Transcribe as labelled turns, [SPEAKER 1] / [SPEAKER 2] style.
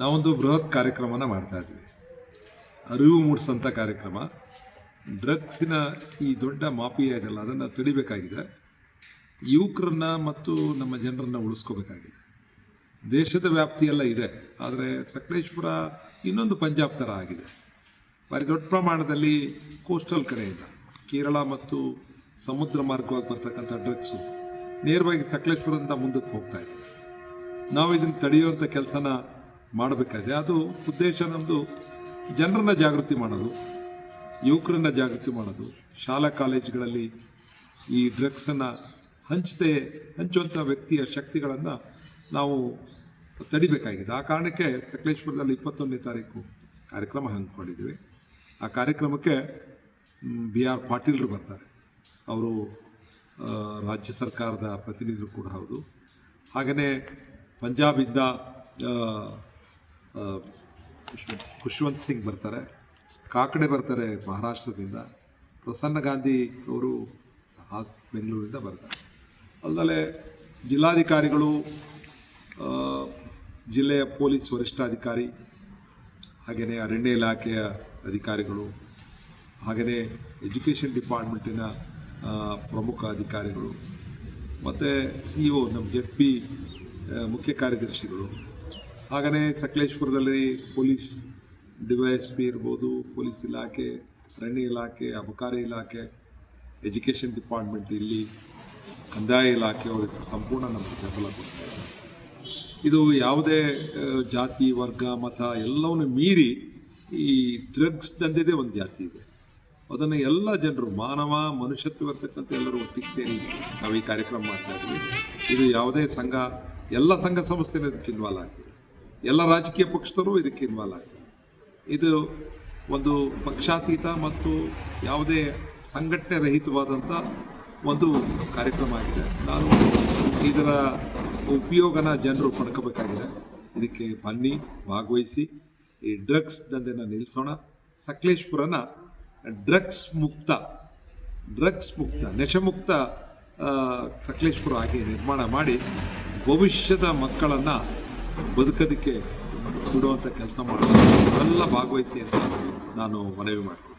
[SPEAKER 1] ನಾವೊಂದು ಬೃಹತ್ ಕಾರ್ಯಕ್ರಮನ ಮಾಡ್ತಾ ಇದ್ವಿ. ಅರಿವು ಮೂಡಿಸೋಂಥ ಕಾರ್ಯಕ್ರಮ. ಡ್ರಗ್ಸಿನ ಈ ದೊಡ್ಡ ಮಾಫಿಯಾ ಇದೆಲ್ಲ ಅದನ್ನು ತಿಳಿಬೇಕಾಗಿದೆ ಯುವಕರನ್ನ ಮತ್ತು ನಮ್ಮ ಜನರನ್ನು ಉಳಿಸ್ಕೋಬೇಕಾಗಿದೆ. ದೇಶದ ವ್ಯಾಪ್ತಿಯೆಲ್ಲ ಇದೆ, ಆದರೆ ಸಕಲೇಶ್ಪುರ ಇನ್ನೊಂದು ಪಂಜಾಬ್ ಥರ ಆಗಿದೆ. ಭಾರಿ ದೊಡ್ಡ ಪ್ರಮಾಣದಲ್ಲಿ ಕೋಸ್ಟಲ್ ಕಡೆಯಿಂದ ಕೇರಳ ಮತ್ತು ಸಮುದ್ರ ಮಾರ್ಗವಾಗಿ ಬರ್ತಕ್ಕಂಥ ಡ್ರಗ್ಸು ನೇರವಾಗಿ ಸಕಲೇಶ್ಪುರದಿಂದ ಮುಂದಕ್ಕೆ ಹೋಗ್ತಾ ಇದೆ. ನಾವು ಇದನ್ನು ತಡೆಯುವಂಥ ಕೆಲಸನ ಮಾಡಬೇಕಾಗಿದೆ. ಅದು ಉದ್ದೇಶ ನಮ್ಮದು ಜನರನ್ನ ಜಾಗೃತಿ ಮಾಡೋದು, ಯುವಕರನ್ನ ಜಾಗೃತಿ ಮಾಡೋದು. ಶಾಲಾ ಕಾಲೇಜುಗಳಲ್ಲಿ ಈ ಡ್ರಗ್ಸನ್ನು ಹಂಚದೆ ಹಂಚುವಂಥ ವ್ಯಕ್ತಿಯ ಶಕ್ತಿಗಳನ್ನು ನಾವು ತಡಿಬೇಕಾಗಿದೆ. ಆ ಕಾರಣಕ್ಕೆ ಸಕಲೇಶ್ಪುರದಲ್ಲಿ ಇಪ್ಪತ್ತೊಂದನೇ ತಾರೀಕು ಕಾರ್ಯಕ್ರಮ ಹಮ್ಮಿಕೊಂಡಿದ್ದೀವಿ. ಆ ಕಾರ್ಯಕ್ರಮಕ್ಕೆ ಬಿ ಆರ್ ಪಾಟೀಲ್ರು ಬರ್ತಾರೆ. ಅವರು ರಾಜ್ಯ ಸರ್ಕಾರದ ಪ್ರತಿನಿಧಿಗಳು ಕೂಡ ಹೌದು. ಹಾಗೆಯೇ ಪಂಜಾಬಿಂದ ಆ, ಖುಷ್ವಂತ್ ಸಿಂಗ್ ಬರ್ತಾರೆ. ಕಾಕಡೆ ಬರ್ತಾರೆ ಮಹಾರಾಷ್ಟ್ರದಿಂದ. ಪ್ರಸನ್ನ ಗಾಂಧಿ ಅವರು ಸಹ ಬೆಂಗಳೂರಿಂದ ಬರ್ತಾರೆ. ಅಲ್ಲದೆ ಜಿಲ್ಲಾಧಿಕಾರಿಗಳು ಜಿಲ್ಲೆಯ ಪೊಲೀಸ್ ವರಿಷ್ಠಾಧಿಕಾರಿ ಹಾಗೆಯೇ ಅರಣ್ಯ ಇಲಾಖೆಯ ಅಧಿಕಾರಿಗಳು ಹಾಗೆಯೇ ಎಜುಕೇಷನ್ ಡಿಪಾರ್ಟ್ಮೆಂಟಿನ ಪ್ರಮುಖ ಅಧಿಕಾರಿಗಳು ಮತ್ತು ಸಿ ಇ ಒ ನಮ್ಮ ಜೆಡ್ ಪಿ ಮುಖ್ಯ ಕಾರ್ಯದರ್ಶಿಗಳು ಹಾಗೆಯೇ ಸಕಲೇಶ್ಪುರದಲ್ಲಿ ಪೊಲೀಸ್ ಡಿ ಎಸ್ ಪಿ ಇರ್ಬೋದು, ಪೊಲೀಸ್ ಇಲಾಖೆ, ಅರಣ್ಯ ಇಲಾಖೆ, ಅಬಕಾರಿ ಇಲಾಖೆ, ಎಜುಕೇಷನ್ ಡಿಪಾರ್ಟ್ಮೆಂಟ್ ಇಲ್ಲಿ ಕಂದಾಯ ಇಲಾಖೆಯವರಿಗೆ ಸಂಪೂರ್ಣ ನಮಗೆ ಬೆಂಬಲ ಕೊಡ್ತಾರೆ ಇದು. ಯಾವುದೇ ಜಾತಿ, ವರ್ಗ, ಮತ ಎಲ್ಲವನ್ನು ಮೀರಿ ಈ ಡ್ರಗ್ಸ್ ದಂಧೆದೆ ಒಂದು ಜಾತಿ ಇದೆ. ಅದನ್ನು ಎಲ್ಲ ಜನರು, ಮಾನವ, ಮನುಷ್ಯತ್ವ ಇರ್ತಕ್ಕಂಥ ಎಲ್ಲರೂ ಒಟ್ಟಿಗೆ ಸೇರಿ ನಾವು ಈ ಕಾರ್ಯಕ್ರಮ ಮಾಡ್ತಾ ಇದ್ದೀವಿ ಇದು ಯಾವುದೇ ಸಂಘ, ಎಲ್ಲ ಸಂಘ ಸಂಸ್ಥೆನೂ ಇದಕ್ಕೆ ಇನ್ವಾಲ್ವ್ ಆಗ್ತಿದೆ ಎಲ್ಲ ರಾಜಕೀಯ ಪಕ್ಷದವರು ಇದಕ್ಕೆ ಇನ್ವಾಲ್ವ್ ಆಗ್ತಾರೆ. ಇದು ಒಂದು ಪಕ್ಷಾತೀತ ಮತ್ತು ಯಾವುದೇ ಸಂಘಟನೆ ರಹಿತವಾದಂಥ ಒಂದು ಕಾರ್ಯಕ್ರಮ ಆಗಿದೆ. ನಾನು ಇದರ ಉಪಯೋಗನ ಜನರು ಪಡ್ಕೋಬೇಕಾಗಿದೆ. ಇದಕ್ಕೆ ಬನ್ನಿ, ಭಾಗವಹಿಸಿ. ಈ ಡ್ರಗ್ಸ್ ದಂಧೆನ ನಿಲ್ಲಿಸೋಣ ಸಕಲೇಶ್ಪುರನ ಡ್ರಗ್ಸ್ ಮುಕ್ತ ಡ್ರಗ್ಸ್ ಮುಕ್ತ, ನೆಶಮುಕ್ತ ಸಕಲೇಶ್ಪುರ ಆಗಿ ನಿರ್ಮಾಣ ಮಾಡಿ ಭವಿಷ್ಯದ ಮಕ್ಕಳನ್ನು ಬದುಕೋದಕ್ಕೆ ಕೊಡುವಂಥ ಕೆಲಸ ಮಾಡೋದು ಎಲ್ಲ ಭಾಗವಹಿಸಿ ಅಂತ ನಾನು ಮನವಿ ಮಾಡ್ತೀನಿ.